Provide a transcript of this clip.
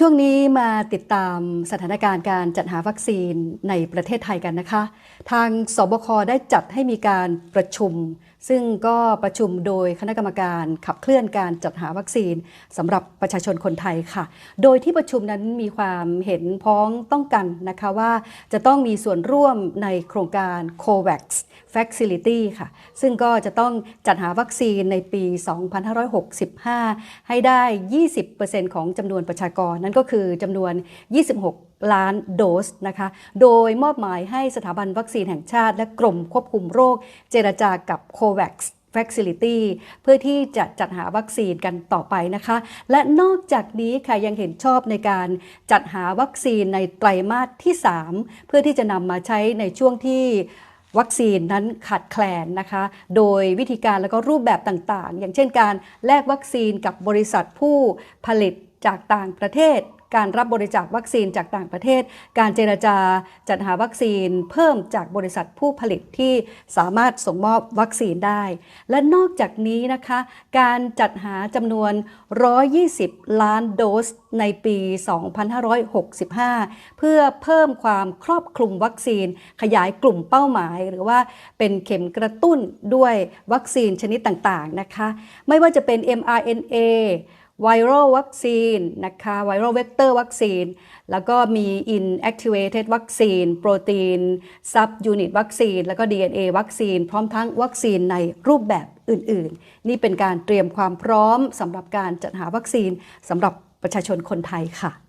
ช่วงนี้มาติดตามสถานการณ์การจัดหาวัคซีนในประเทศไทยกันนะคะ ทางสบคได้จัดให้มีการประชุม ซึ่งก็ประชุมโดยคณะกรรมการขับเคลื่อนการจัดหาวัคซีนสำหรับประชาชนคนไทยค่ะ โดยที่ประชุมนั้นมีความเห็นพ้องต้องกันนะคะว่าจะต้องมีส่วนร่วมในโครงการ COVAX Facility ค่ะ ซึ่งก็จะต้องจัดหาวัคซีนในปี 2565 ให้ได้ 20%ของจำนวนประชากรนั่นก็คือจำนวน 26 ล้านโดสนะคะ โดยมอบหมายให้สถาบันวัคซีนแห่งชาติ และกรมควบคุมโรค เจรจากับ COVAX Facility เพื่อที่จะจัดหาวัคซีนกันต่อไปนะคะ และนอกจากนี้ค่ะยังเห็นชอบในการจัดหาวัคซีนในไตรมาสที่ 3 เพื่อที่จะนำมาใช้ในช่วงที่วัคซีนนั้นขาดแคลนนะคะ โดยวิธีการและก็รูปแบบต่างๆ อย่างเช่นการแลกวัคซีนกับบริษัทผู้ผลิต จากต่างประเทศ การรับบริจาควัคซีนจากต่างประเทศ การเจรจาจัดหาวัคซีน เพิ่มจากบริษัทผู้ผลิตที่สามารถส่งมอบวัคซีนได้ และนอกจากนี้นะคะ การจัดหาจำนวน 120 ล้านโดสในปี 2565 เพื่อเพิ่มความครอบคลุมวัคซีน ขยายกลุ่มเป้าหมาย หรือว่าเป็นเข็มกระตุ้นด้วยวัคซีนชนิดต่างๆนะคะ ไม่ว่าจะเป็น mRNA ไวรัลวัคซีนนะคะไวรัลเวกเตอร์วัคซีน แล้วก็มี inactivated วัคซีนโปรตีน sub unit วัคซีน แล้วก็ DNA วัคซีน พร้อมทั้งวัคซีนในรูปแบบอื่นๆ นี่เป็นการเตรียมความพร้อมสำหรับการจัดหาวัคซีนสำหรับประชาชนคนไทยค่ะ